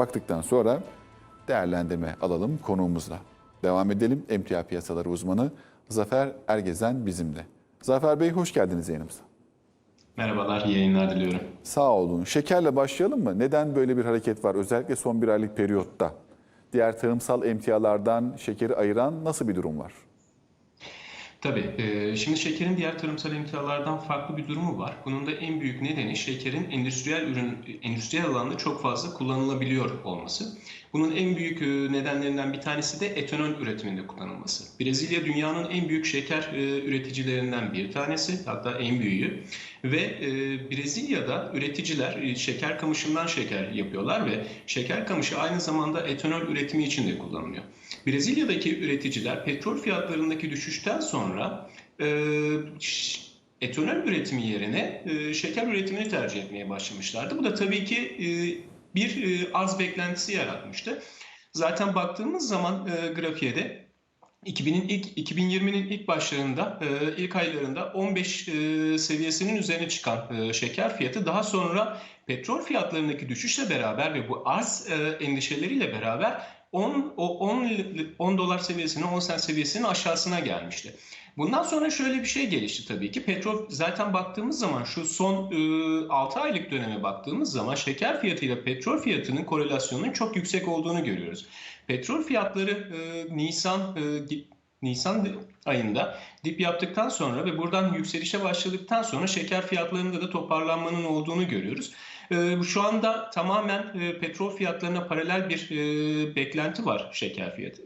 Baktıktan sonra değerlendirme alalım konuğumuzla. Devam edelim. Emtia piyasaları uzmanı Zafer Ergezen bizimle. Zafer Bey hoş geldiniz yayınımıza. Merhabalar, iyi yayınlar diliyorum. Sağ olun. Şekerle başlayalım mı? Neden böyle bir hareket var? Özellikle son bir aylık periyotta. Diğer tarımsal emtialardan şekeri ayıran nasıl bir durum var? Tabii, e, şimdi şekerin diğer tarımsal emtialardan farklı bir durumu var. Bunun da en büyük nedeni şekerin endüstriyel ürün, endüstriyel alanda çok fazla kullanılabiliyor olması. Bunun en büyük e, nedenlerinden bir tanesi de etanol üretiminde kullanılması. Brezilya dünyanın en büyük şeker e, üreticilerinden bir tanesi, hatta en büyüğü. Ve Brezilya'da üreticiler şeker kamışından şeker yapıyorlar ve şeker kamışı aynı zamanda etanol üretimi için de kullanılıyor. Brezilya'daki üreticiler petrol fiyatlarındaki düşüşten sonra e, ş- etanol üretimi yerine e, şeker üretimini tercih etmeye başlamışlardı. Bu da tabii ki e, bir e, arz beklentisi yaratmıştı. Zaten baktığımız zaman e, grafiğe de 2000'in ilk 2020'nin ilk başlarında e, ilk aylarında 15 e, seviyesinin üzerine çıkan e, şeker fiyatı daha sonra petrol fiyatlarındaki düşüşle beraber ve bu arz e, endişeleriyle beraber 10 o 10 10 dolar seviyesine 10 sent seviyesinin aşağısına gelmişti. Bundan sonra şöyle bir şey gelişti tabii ki. Petrol zaten baktığımız zaman şu son e, 6 aylık döneme baktığımız zaman şeker fiyatıyla petrol fiyatının korelasyonunun çok yüksek olduğunu görüyoruz. Petrol fiyatları e, Nisan e, Nisan ayında dip yaptıktan sonra ve buradan yükselişe başladıktan sonra şeker fiyatlarında da toparlanmanın olduğunu görüyoruz. Şu anda tamamen petrol fiyatlarına paralel bir beklenti var şeker fiyatı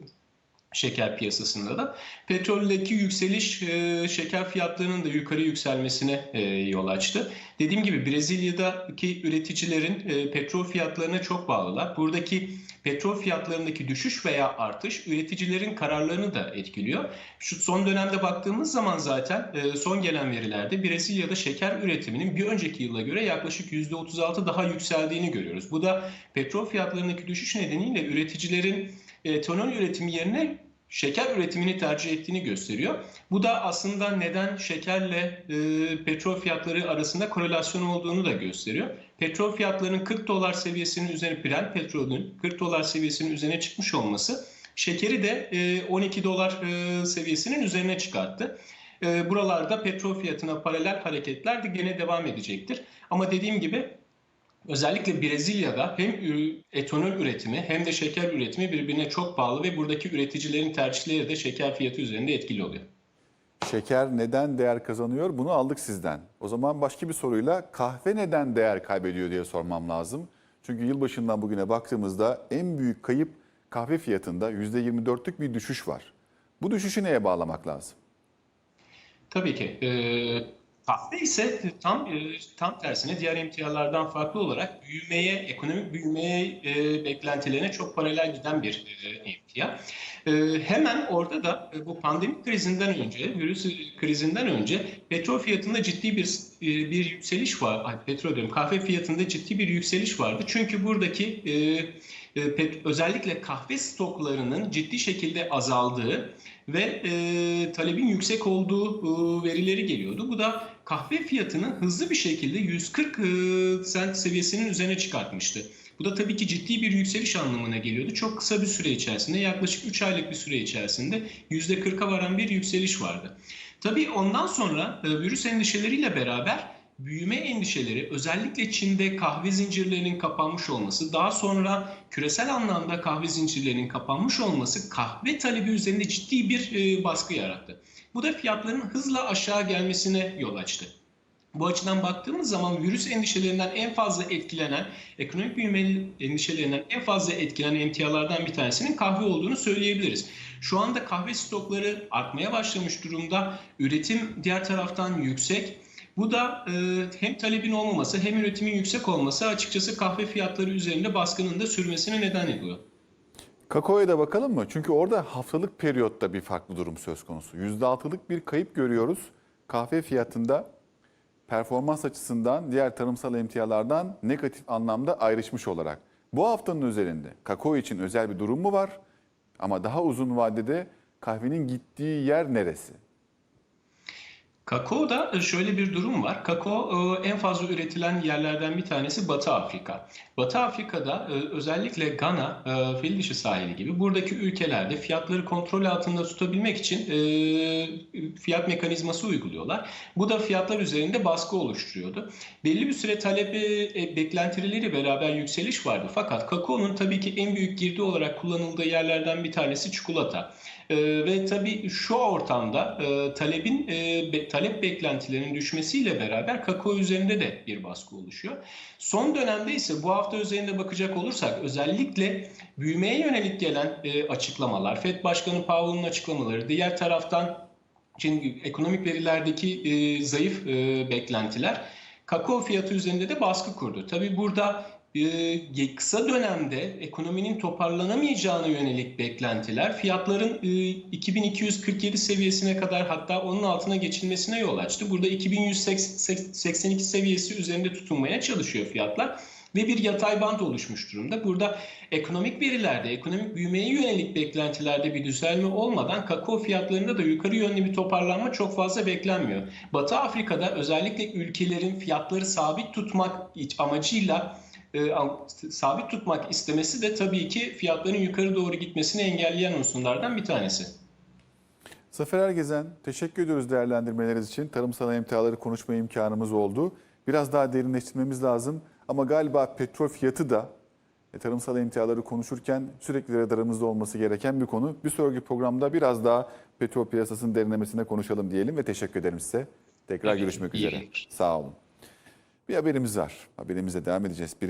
şeker piyasasında da. Petroldeki yükseliş e, şeker fiyatlarının da yukarı yükselmesine e, yol açtı. Dediğim gibi Brezilya'daki üreticilerin e, petrol fiyatlarına çok bağlılar. Buradaki petrol fiyatlarındaki düşüş veya artış üreticilerin kararlarını da etkiliyor. Şu son dönemde baktığımız zaman zaten e, son gelen verilerde Brezilya'da şeker üretiminin bir önceki yıla göre yaklaşık %36 daha yükseldiğini görüyoruz. Bu da petrol fiyatlarındaki düşüş nedeniyle üreticilerin etanol üretimi yerine şeker üretimini tercih ettiğini gösteriyor. Bu da aslında neden şekerle e, petrol fiyatları arasında korelasyon olduğunu da gösteriyor. Petrol fiyatlarının 40 dolar seviyesinin üzerine Brent petrolün 40 dolar seviyesinin üzerine çıkmış olması şekeri de e, 12 dolar e, seviyesinin üzerine çıkarttı. E, buralarda petrol fiyatına paralel hareketler de gene devam edecektir. Ama dediğim gibi Özellikle Brezilya'da hem etanol üretimi hem de şeker üretimi birbirine çok bağlı ve buradaki üreticilerin tercihleri de şeker fiyatı üzerinde etkili oluyor. Şeker neden değer kazanıyor? Bunu aldık sizden. O zaman başka bir soruyla kahve neden değer kaybediyor diye sormam lazım. Çünkü yılbaşından bugüne baktığımızda en büyük kayıp kahve fiyatında %24'lük bir düşüş var. Bu düşüşü neye bağlamak lazım? Tabii ki. E, kahve ise tam e, tam tersine diğer emtialardan farklı olarak büyümeye, ekonomik büyümeye e, beklentilerine çok paralel giden bir e, emtia. E, hemen orada da e, bu pandemik krizinden önce, virüs krizinden önce petrol fiyatında ciddi bir e, bir yükseliş var. Petrol diyorum, kahve fiyatında ciddi bir yükseliş vardı. Çünkü buradaki e, e, pet- özellikle kahve stoklarının ciddi şekilde azaldığı ve e, talebin yüksek olduğu e, verileri geliyordu. Bu da kahve fiyatını hızlı bir şekilde 140 e, sent seviyesinin üzerine çıkartmıştı. Bu da tabii ki ciddi bir yükseliş anlamına geliyordu. Çok kısa bir süre içerisinde, yaklaşık 3 aylık bir süre içerisinde %40'a varan bir yükseliş vardı. Tabii ondan sonra e, virüs endişeleriyle beraber büyüme endişeleri özellikle Çin'de kahve zincirlerinin kapanmış olması, daha sonra küresel anlamda kahve zincirlerinin kapanmış olması kahve talebi üzerinde ciddi bir e, baskı yarattı. Bu da fiyatların hızla aşağı gelmesine yol açtı. Bu açıdan baktığımız zaman virüs endişelerinden en fazla etkilenen, ekonomik büyüme endişelerinden en fazla etkilenen emtialardan bir tanesinin kahve olduğunu söyleyebiliriz. Şu anda kahve stokları artmaya başlamış durumda. Üretim diğer taraftan yüksek. Bu da e, hem talebin olmaması hem üretimin yüksek olması açıkçası kahve fiyatları üzerinde baskının da sürmesine neden ediyor. Kakaoya da bakalım mı? Çünkü orada haftalık periyotta bir farklı durum söz konusu. %6'lık bir kayıp görüyoruz. Kahve fiyatında performans açısından diğer tarımsal emtialardan negatif anlamda ayrışmış olarak. Bu haftanın üzerinde kakao için özel bir durum mu var? Ama daha uzun vadede kahvenin gittiği yer neresi? Kakao'da e, şöyle bir durum var. Kakao e, en fazla üretilen yerlerden bir tanesi Batı Afrika. Batı Afrika'da e, özellikle Gana, Fil sahili gibi buradaki ülkelerde fiyatları kontrol altında tutabilmek için fiyat mekanizması uyguluyorlar. Bu da fiyatlar üzerinde baskı oluşturuyordu. Belli bir süre talep e, beklentileri beraber yükseliş vardı. Fakat kakaonun tabii ki en büyük girdi olarak kullanıldığı yerlerden bir tanesi çikolata. Ve tabii şu ortamda talebin talep beklentilerinin düşmesiyle beraber kakao üzerinde de bir baskı oluşuyor. Son dönemde ise bu hafta üzerinde bakacak olursak özellikle büyümeye yönelik gelen e, açıklamalar, FED Başkanı Powell'ın açıklamaları, diğer taraftan şimdi ekonomik verilerdeki e, zayıf e, beklentiler kakao fiyatı üzerinde de baskı kurdu. Tabii burada e, kısa dönemde ekonominin toparlanamayacağına yönelik beklentiler fiyatların e, 2247 seviyesine kadar hatta onun altına geçilmesine yol açtı. Burada 2182 seviyesi üzerinde tutunmaya çalışıyor fiyatlar ve bir yatay bant oluşmuş durumda. Burada ekonomik verilerde, ekonomik büyümeye yönelik beklentilerde bir düzelme olmadan kakao fiyatlarında da yukarı yönlü bir toparlanma çok fazla beklenmiyor. Batı Afrika'da özellikle ülkelerin fiyatları sabit tutmak amacıyla e, sabit tutmak istemesi de tabii ki fiyatların yukarı doğru gitmesini engelleyen unsurlardan bir tanesi. Zafer Ergezen, teşekkür ediyoruz değerlendirmeleriniz için. Tarımsal emtiaları konuşma imkanımız oldu. Biraz daha derinleştirmemiz lazım. Ama galiba petrol fiyatı da e, tarımsal emtiaları konuşurken sürekli radarımızda olması gereken bir konu. Bir sonraki programda biraz daha petrol piyasasının derinlemesine konuşalım diyelim ve teşekkür ederim size. Tekrar görüşmek üzere. Sağ olun. Bir haberimiz var. Haberimize devam edeceğiz. Bir